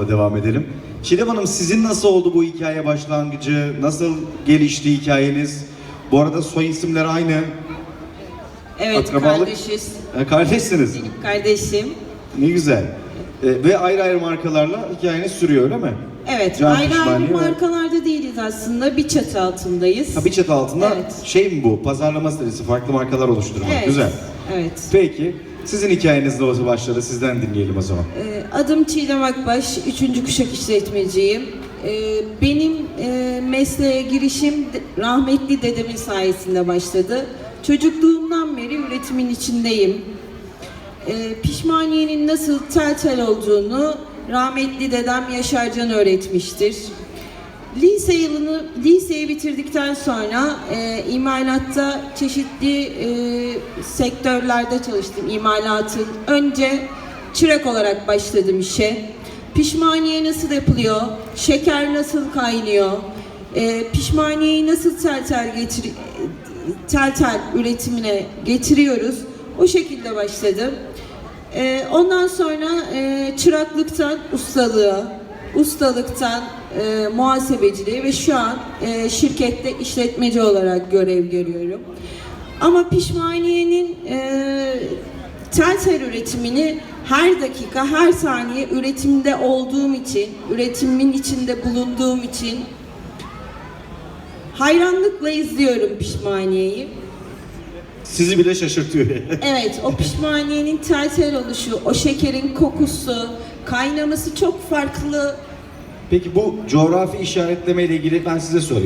devam edelim. Çiğdem Hanım sizin nasıl oldu bu hikaye başlangıcı? Nasıl gelişti hikayeniz? Bu arada soy isimler aynı. Evet Akrabalık? kardeşiz. E, kardeşsiniz. Benim kardeşim. Ne güzel. E, ve ayrı ayrı markalarla hikayeniz sürüyor öyle mi? Evet Can ayrı ayrı markalarda değiliz aslında. Bir çatı altındayız. Ha, bir çatı altında Evet. şey mi bu? Pazarlama stratejisi, farklı markalar oluşturmak. Evet. Güzel. Evet. Peki. Sizin hikayeniz nasıl başladı? Sizden dinleyelim o zaman. Ee, Adım Çiğdem Akbaş, 3. kuşak işletmeciyim. Ee, Benim e, mesleğe girişim de- rahmetli dedemin sayesinde başladı. Çocukluğumdan beri üretimin içindeyim. Ee, Pişmaniyenin nasıl tel tel olduğunu rahmetli dedem Yaşarcan öğretmiştir. Lise yılını, liseyi bitirdikten sonra e, imalatta çeşitli e, sektörlerde çalıştım imalatın. Önce çırak olarak başladım işe. Pişmaniye nasıl yapılıyor, şeker nasıl kaynıyor, e, pişmaniyeyi nasıl tel tel getir tel tel üretimine getiriyoruz. O şekilde başladım. Ee, ondan sonra e, çıraklıktan ustalığa, ustalıktan e, muhasebeciliğe ve şu an e, şirkette işletmeci olarak görev görüyorum. Ama pişmaniyenin e, tel tel üretimini her dakika, her saniye üretimde olduğum için, üretimin içinde bulunduğum için hayranlıkla izliyorum pişmaniyeyi. Sizi bile şaşırtıyor. Evet, o pişmaniyenin tel tel oluşu, o şekerin kokusu, kaynaması çok farklı. Peki bu coğrafi işaretleme ile ilgili ben size sorayım.